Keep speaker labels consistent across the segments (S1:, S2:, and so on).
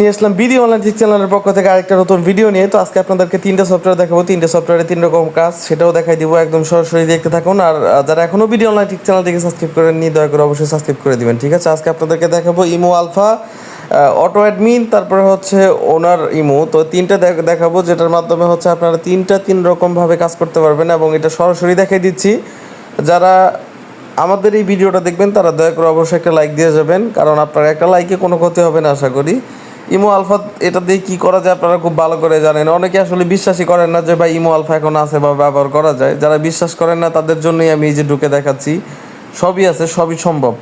S1: নিয়ে আসলাম video online ঠিক চ্যানেলের পক্ষ থেকে আরেকটা নতুন ভিডিও নিয়ে। তো আজকে আপনাদেরকে তিনটা সফটওয়্যার দেখাবো। তিনটা সফটওয়্যারে তিন রকম কাজ, সেটাও দেখাই দিব। একদম সরাসরি দেখতে থাকুন। আর যারা এখনও ভিডিও অনলাইন ঠিক চ্যানেলটিকে সাবস্ক্রাইব করেন নি দয়া করে অবশ্যই সাবস্ক্রাইব করে দিবেন, ঠিক আছে? আজকে আপনাদেরকে দেখাবো ইমো আলফা অটো অ্যাডমিন তারপরে হচ্ছে ওনার ইমো তো তিনটা দেখ- দেখাবো, যেটার মাধ্যমে হচ্ছে আপনারা তিনটা তিন রকমভাবে কাজ করতে পারবেন এবং এটা সরাসরি দেখাই দিচ্ছি। যারা আমাদের এই ভিডিওটা দেখবেন, তারা দয়া করে অবশ্যই একটা লাইক দিয়ে যাবেন, কারণ আপনার একটা লাইকে কোনো ক্ষতি হবে না, আশা করি। ইমো আলফা, এটা দিয়ে কী করা যায় আপনারা খুব ভালো করে জানেন। অনেকে আসলে বিশ্বাসই করেন না যে, ভাই, ইমো আলফা এখন আছে বা ব্যবহার করা যায়। যারা বিশ্বাস করেন না, তাদের জন্যই আমি এই যে ঢুকে দেখাচ্ছি। সবই আছে, সবই সম্ভব।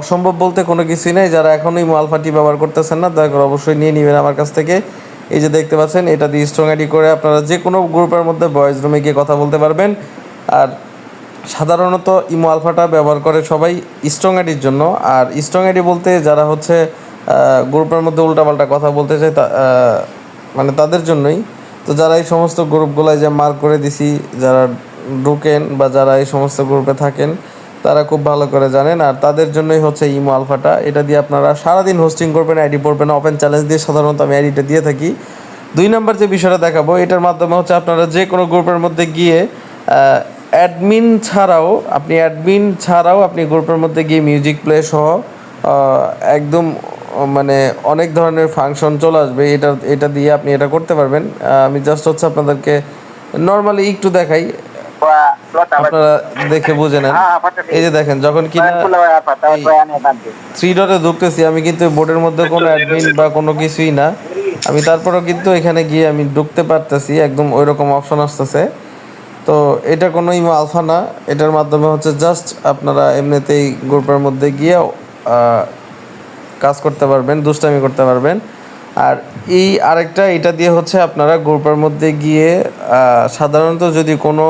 S1: অসম্ভব বলতে কোনো কিছুই নেই। যারা এখনও ইমো আলফাটি ব্যবহার করতেছেন না করে অবশ্যই নিয়ে নেবেন আমার কাছ থেকে। এই যে দেখতে পাচ্ছেন, এটা দিয়ে স্ট্রং আইডি করে আপনারা যে কোনো গ্রুপের মধ্যে বয়েজ রুমে গিয়ে কথা বলতে পারবেন। আর সাধারণত ইমো আলফাটা ব্যবহার করে সবাই স্ট্রং আইডির জন্য। আর স্ট্রং আইডি বলতে যারা হচ্ছে গ্রুপের মধ্যে উল্টাপাল্টা কথা বলতে চাই মানে তাদের জন্যই। তো যারা এই সমস্ত গ্রুপগুলোয় যে মার্ক করে দিছি, যারা ঢুকেন বা যারা এই সমস্ত গ্রুপে থাকেন, তারা খুব ভালো করে জানেন। আর তাদের জন্যই হচ্ছে ইমো আলফাটা। এটা দিয়ে আপনারা সারাদিন হোস্টিং করবেন, আইডি পড়বেন ওপেন চ্যালেঞ্জ দিয়ে সাধারণত আমি আইডিটা দিয়ে থাকি। দুই নম্বর যে বিষয়টা দেখাবো, এটার মাধ্যমে হচ্ছে আপনারা যে কোনো গ্রুপের মধ্যে গিয়ে অ্যাডমিন ছাড়াও, আপনি অ্যাডমিন ছাড়াও আপনি গ্রুপের মধ্যে গিয়ে মিউজিক প্লে সহ একদম মানে অনেক ধরনের ফাংশন চলে আসবে, এটা এটা দিয়ে আপনি এটা করতে পারবেন আমি জাস্ট হচ্ছে আপনাদেরকে নর্মালি একটু দেখাই. আপনারা দেখে বুঝে নেন এই যে দেখেন, যখন কিনা. থ্রি ডটে ঢুকতেছি, আমি কিন্তু বোর্ডের মধ্যে কোনো অ্যাডমিন বা কোনো কিছুই না আমি তারপরেও কিন্তু এখানে গিয়ে আমি ঢুকতে পারতেছি, একদম ওই রকম অপশন আসতেছে তো এটা কোনো ইমো আলফা না, এটার মাধ্যমে হচ্ছে জাস্ট আপনারা এমনিতেই গ্রুপের মধ্যে গিয়ে কাজ করতে পারবেন, দুষ্টামি করতে পারবেন। আর এই আরেকটা, এটা দিয়ে হচ্ছে আপনারা গ্রুপের মধ্যে গিয়ে সাধারণত যদি কোনো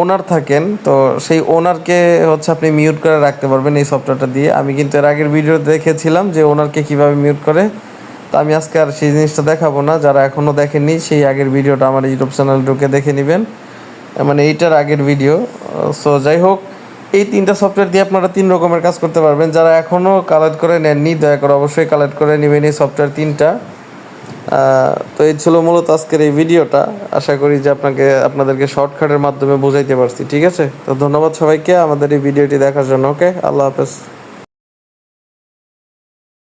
S1: ওনার থাকেন, তো সেই ওনারকে হচ্ছে আপনি মিউট করে রাখতে পারবেন এই সফটওয়্যারটা দিয়ে। আমি কিন্তু এর আগের ভিডিও দেখেছিলাম যে ওনারকে কীভাবে মিউট করে। তো আমি আজকে আর সেই জিনিসটা দেখাবো না, যারা এখনও দেখেননি, সেই আগের ভিডিওটা আমার ইউটিউব চ্যানেল ঢুকে দেখে নেবেন। মানে এইটার আগের ভিডিও সো যাই হোক এই তিনটা সফটওয়্যার দিয়ে আপনারা তিন রকমের কাজ করতে পারবেন। যারা এখনও কালেক্ট করে নেননি, দয়া করে অবশ্যই কালেক্ট করে নেবেন এই সফটওয়্যার তিনটা। তো এই ছিল মূলত আজকের এই ভিডিওটা আশা করি যে আপনাকে, আপনাদেরকে শর্টকাটের মাধ্যমে বোঝাইতে পারছি, ঠিক আছে? তো ধন্যবাদ সবাইকে আমাদের এই ভিডিওটি দেখার জন্য ওকে আল্লাহ হাফেজ।